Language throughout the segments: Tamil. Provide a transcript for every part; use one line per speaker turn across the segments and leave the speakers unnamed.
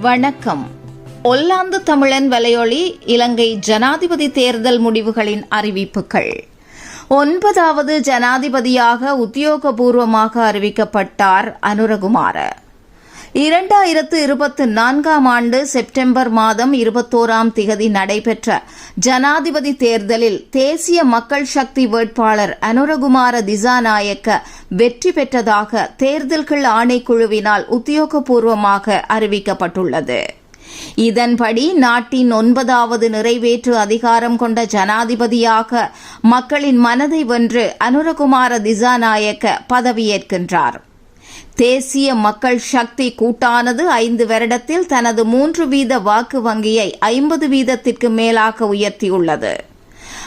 வணக்கம். ஒல்லாந்து தமிழன் வலையொலி இலங்கை ஜனாதிபதி தேர்தல் முடிவுகளின் அறிவிப்புகள். ஒன்பதாவது ஜனாதிபதியாக உத்தியோகபூர்வமாக அறிவிக்கப்பட்டார் அனுரகுமார. இரண்டாயிரத்து இருபத்தி நான்காம் ஆண்டு செப்டம்பர் மாதம் இருபத்தோராம் திகதி நடைபெற்ற ஜனாதிபதி தேர்தலில் தேசிய மக்கள் சக்தி வேட்பாளர் அனுரகுமார திசாநாயக்க வெற்றி பெற்றதாக தேர்தல்கள் ஆணைக்குழுவினால் உத்தியோகபூர்வமாக அறிவிக்கப்பட்டுள்ளது. இதன்படி நாட்டின் ஒன்பதாவது நிறைவேற்று அதிகாரம் கொண்ட ஜனாதிபதியாக மக்களின் மனதை வென்று அனுரகுமார திசாநாயக்க பதவியேற்கின்றார். தேசிய மக்கள் சக்தி கூட்டானது ஐந்து வருடத்தில் தனது மூன்று வீத வாக்கு வங்கியை ஐம்பது வீதத்திற்கு மேலாக உயர்த்தியுள்ளது.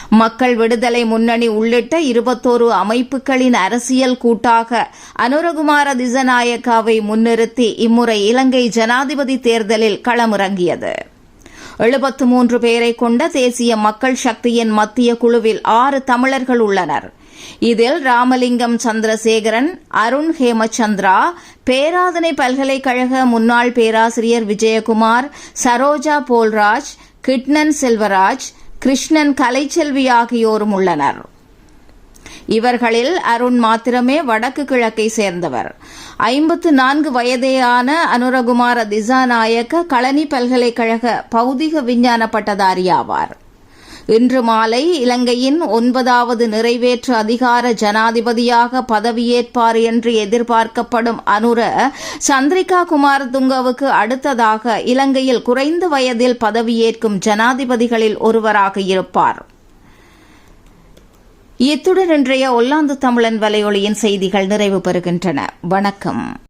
மக்கள் விடுதலை முன்னணி உள்ளிட்ட இருபத்தோரு அமைப்புகளின் அரசியல் கூட்டாக அனுரகுமார திசநாயக்காவை முன்னிறுத்தி இம்முறை இலங்கை ஜனாதிபதி தேர்தலில் களமிறங்கியது. எழுபத்து மூன்று பேரை கொண்ட தேசிய மக்கள் சக்தியின் மத்திய குழுவில் ஆறு தமிழர்கள் உள்ளனர். இதில் ராமலிங்கம் சந்திரசேகரன் அருண் ஹேமச்சந்திரா பேராதனை பல்கலைக்கழக முன்னாள் பேராசிரியர் விஜயகுமார் சரோஜா போல்ராஜ் கிட்னன் செல்வராஜ் கிருஷ்ணன் கலைச்செல்வி ஆகியோரும் உள்ளனர். இவர்களில் அருண் மாத்திரமே வடக்கு கிழக்கை சேர்ந்தவர். ஐம்பத்து நான்கு வயதேயான அனுரகுமார திசாநாயக்க களனி பல்கலைக்கழக பௌதிக விஞ்ஞான பட்டதாரி ஆவார். இன்று மாலை இலங்கையின் ஒன்பதாவது நிறைவேற்று அதிகார ஜனாதிபதியாக பதவியேற்பார் என்று எதிர்பார்க்கப்படும் அனுர சந்திரிகா குமாரதுங்கவுக்கு அடுத்ததாக இலங்கையில் குறைந்த வயதில் பதவியேற்கும் ஜனாதிபதிகளில் ஒருவராக இருப்பார். இத்துடன் இன்றைய ஒல்லாந்து தமிழன் வலையொலியின் செய்திகள் நிறைவு பெறுகின்றன. வணக்கம்.